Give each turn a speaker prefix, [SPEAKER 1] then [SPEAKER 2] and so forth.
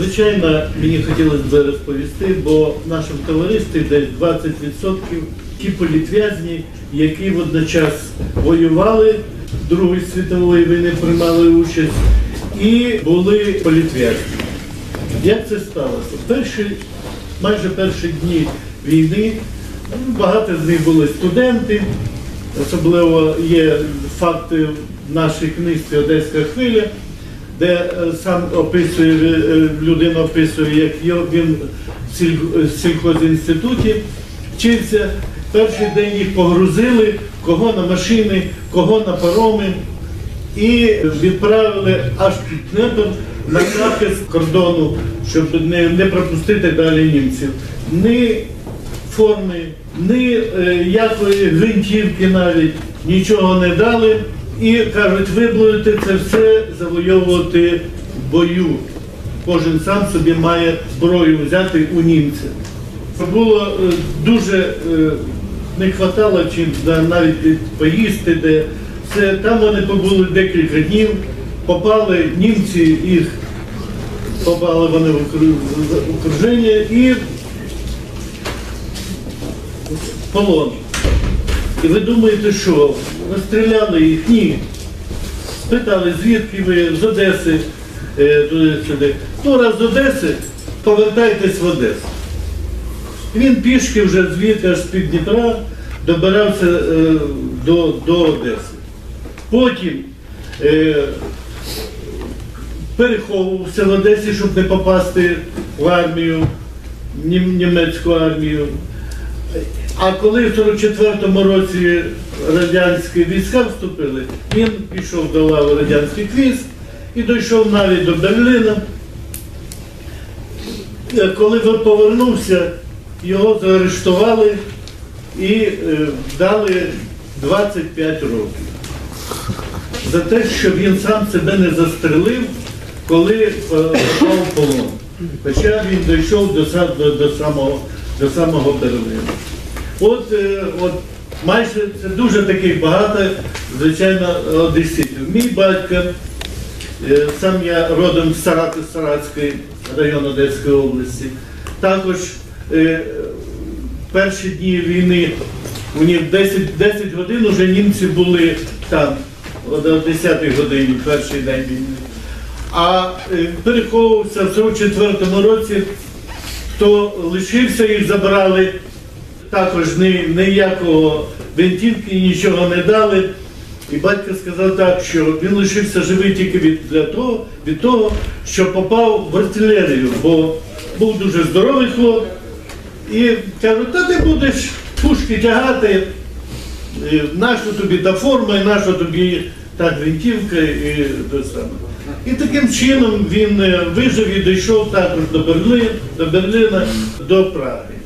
[SPEAKER 1] Звичайно, мені хотілося б розповісти, бо в нашому товаристві десь 20% ті політв'язні, які водночас воювали Другої світової війни, приймали участь і були політв'язні. Як це сталося? Перші, майже перші дні війни ну, багато з них були студенти, особливо є факти в нашій книжці Одеська хвиля, де е, сам описує, е, людина описує, як він в сільхозінституті вчився. Перший день їх погрузили, кого на машини, кого на пароми, і відправили аж під Дніпр на захист кордону, щоб не, не пропустити далі німців. Ні форми, ні е, якої гвинтівки навіть нічого не дали. І кажуть, ви будете це все завойовувати в бою. Кожен сам собі має зброю взяти у німця. Було е, дуже е, не вистачало чим навіть поїсти, де все. Там вони побули декілька днів, попали німці, їх попали вони в окруження і полон. І ви думаєте, що розстріляли їх? Ні. Спитали, звідки ви з Одеси е, туди-сюди. Ну, раз з Одеси, повертайтесь в Одесу. Він пішки вже звідти аж з-під Дніпра добирався е, до, до Одеси. Потім е, переховувався в Одесі, щоб не попасти в армію, німецьку армію. А коли в 44-му році радянські війська вступили, він пішов до лави радянських військ і дійшов навіть до Берліна. Е, Коли він повернувся, його заарештували і е, дали 25 років. За те, що він сам себе не застрелив, коли е, попав полон. Хоча він дійшов до, до, до, самого, до самого Берлина. От, е, от майже це дуже таких багато, звичайно, одеситів. Мій батько, е, сам я родом з Сарати, Саратський район Одеської області. Також е, перші дні війни, у них 10, 10 годин вже німці були там, о 10 годині, перший день війни. А е, переховувався в 44-му році, хто лишився, їх забрали також ніякого винтівки, нічого не дали. І батько сказав так, що він лишився живий тільки від, для того, від того, що попав в артилерію, бо був дуже здоровий хлоп. І кажуть, та ти будеш пушки тягати, і нащо тобі та форма, і нащо тобі та гвинтівка, і те саме. І таким чином він е, вижив і дійшов також до Берлина, до Берлина, до Праги.